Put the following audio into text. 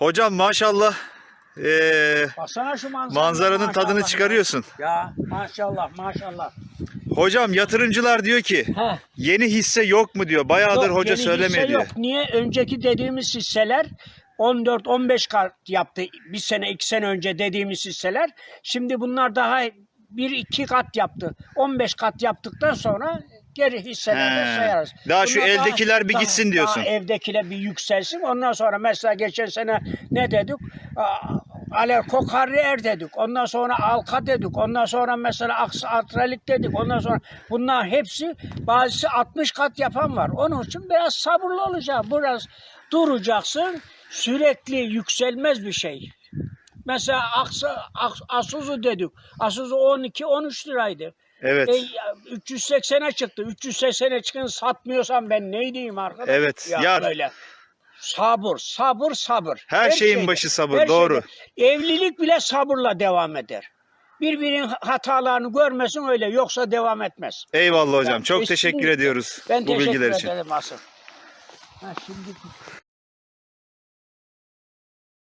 Hocam maşallah ee, Baksana şu manzara. manzaranın tadını çıkarıyorsun. Ya maşallah maşallah. Hocam yatırımcılar diyor ki Heh. yeni hisse yok mu diyor. Bayağıdır Yok, hoca söylemiyor diyor. Yok. Niye? Önceki dediğimiz hisseler 14-15 kat yaptı. Bir sene, iki sene önce dediğimiz hisseler. Şimdi bunlar daha bir iki kat yaptı. 15 kat yaptıktan sonra geri hisseleri He. sayarız. Daha şu eldekiler bir gitsin diyorsun. Daha evdekiler bir yükselsin. Ondan sonra mesela geçen sene ne dedik? Aa, Aler kokarri er dedik. Ondan sonra alka dedik. Ondan sonra mesela aks atralik dedik. Ondan sonra bunlar hepsi bazısı 60 kat yapan var. Onun için biraz sabırlı olacaksın. Biraz duracaksın. Sürekli yükselmez bir şey. Mesela aksa, aks, Asuzu dedik. Asuzu 12-13 liraydı. Evet. E, ya, 380'e çıktı. 380'e çıkın satmıyorsam ben ne diyeyim arkadaş? Evet, Ya, yar- böyle. Sabır, sabır, sabır. Her şeyin şeyde, başı sabır, her doğru. şeyde. Evlilik bile sabırla devam eder. Birbirinin hatalarını görmesin öyle yoksa devam etmez. Eyvallah hocam. Ya, Çok teşekkür ediyoruz Ben bu teşekkür bilgiler için. ederim asıl. Ha, şimdi